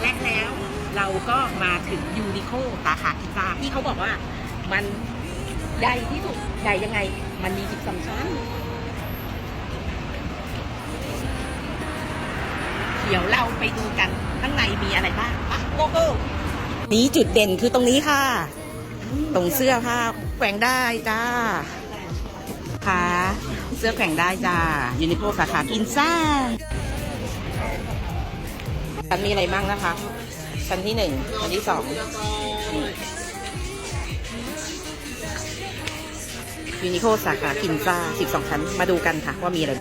และแล้วเราก็มาถึงยูนิโคสาขาพิซซ่าที่เขาบอกว่ามันใหญ่ที่สุดใหญ่ยังไง มันมีสิบสองชั้น เดี๋ยวเราไปดูกันข้างในมีอะไรบ้างปะโกโก้นี่จุดเด่นคือตรงนี้ค่ะ ตรงเสื้อผ้าแขวงได้จ้าค่ะ เสื้อแขวงได้จ้ายูนิโคสาขากินซ่า ชั้นมีอะไรบ้างนะคะ ชั้นที่หนึ่งชั้นที่สองนี่ยูนิโคสาขากินซ่าสิบสองชั้น มาดูกันค่ะว่ามีอะไร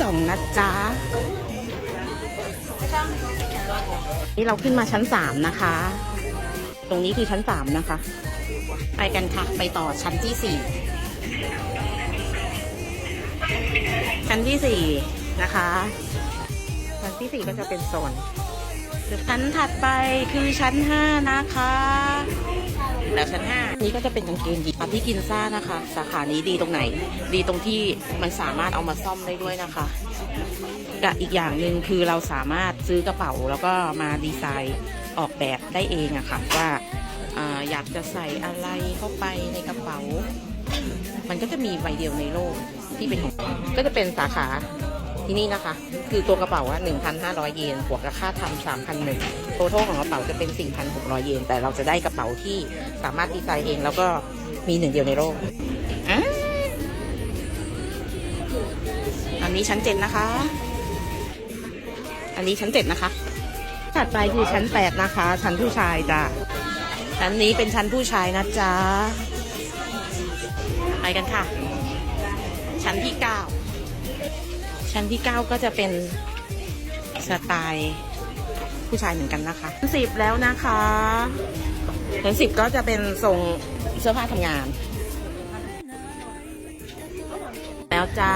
สองนะจ๊ะ นี่เราขึ้นมาชั้นสามนะคะ ตรงนี้คือชั้นสามนะคะ ไปกันค่ะ ไปต่อชั้นที่สี่ ชั้นที่สี่นะคะ ชั้นที่สี่ก็จะเป็นโซนชั้นถัดไปคือชั้นห้านะคะแล้วชั้นห้านี้ก็จะเป็นกางเกงยีนที่กินซ่านะคะ สาขานี้ดีตรงไหน ดีตรงที่มันสามารถเอามาซ่อมได้ด้วยนะคะกับอีกอย่างหนึ่งคือเราสามารถซื้อกระเป๋าแล้วก็มาดีไซน์ออกแบบได้เองอะค่ะว่าอาอยากจะใส่อะไรเข้าไปในกระเป๋า มันก็จะมีใบเดียวในโลกที่เป็นของก็จะเป็นสาขาที่นี่นะคะ คือตัวกระเป๋าว่า1,500 เยนบวกกับค่าทำ3,001โททของกระเป๋าจะเป็น 4,600 เยน แต่เราจะได้กระเป๋าที่สามารถดีไซน์เองแล้วก็มีหนึ่งเดียวในโลกอันนี้ชั้นเจ็ดนะคะ อันนี้ชั้นเจ็ดนะคะ ถัดไปคือชั้นแปดนะคะ ชั้นผู้ชายจ้ะ ชั้นนี้เป็นชั้นผู้ชายนะจ๊ะ กันค่ะ ชั้นที่เก้าชั้นที่เก้าก็จะเป็นสไตล์ผู้ชายเหมือนกันนะคะชั้นสิบแล้วนะคะชั้นสิบก็จะเป็นทรงเสื้อผ้าทำงาน แล้วจ้า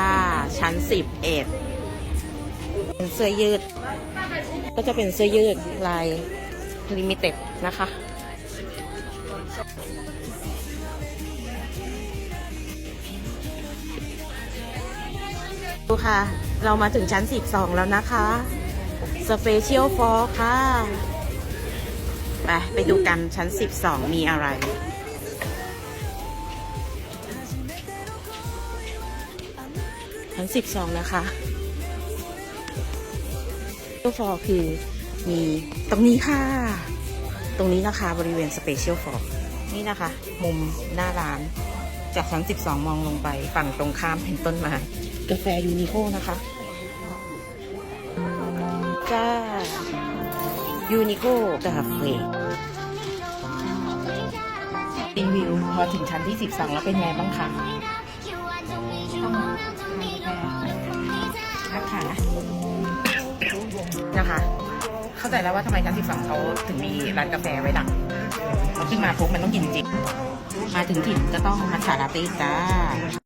ชั้นสิบเอ็ดเป็นเสื้อยืด ก็จะเป็นเสื้อยืดลายลิมิเต็ดนะคะ ดูค่ะ เรามาถึงชั้น 12 แล้วนะคะ Special f o r ค่ะ ไปไปดูกันชั้น 12 มีอะไร ชั้น 12 นะคะ Special f o r คือมีตรงนี้ค่ะ ตรงนี้นะคะบริเวณ Special f o r นี่นะคะ มุมหน้าร้าน จากชั้น 12 มองลงไปฝั่งตรงข้ามเป็นต้นไม้ กาแฟยูนิโคนะคะจ้ายูนิโคกาแฟรีวิวพอถึงชั้นที่ 12 แล้วเป็นไงบ้างคะนะคะนะคะ เข้าใจแล้วว่าทำไมชั้น 12เขาถึงมีร้านกาแฟไว้ดักมันขึ้นมาปุ๊บมันต้องกินจริงๆมาถึงถิ่นก็ต้องมาชาลาเต้จ้า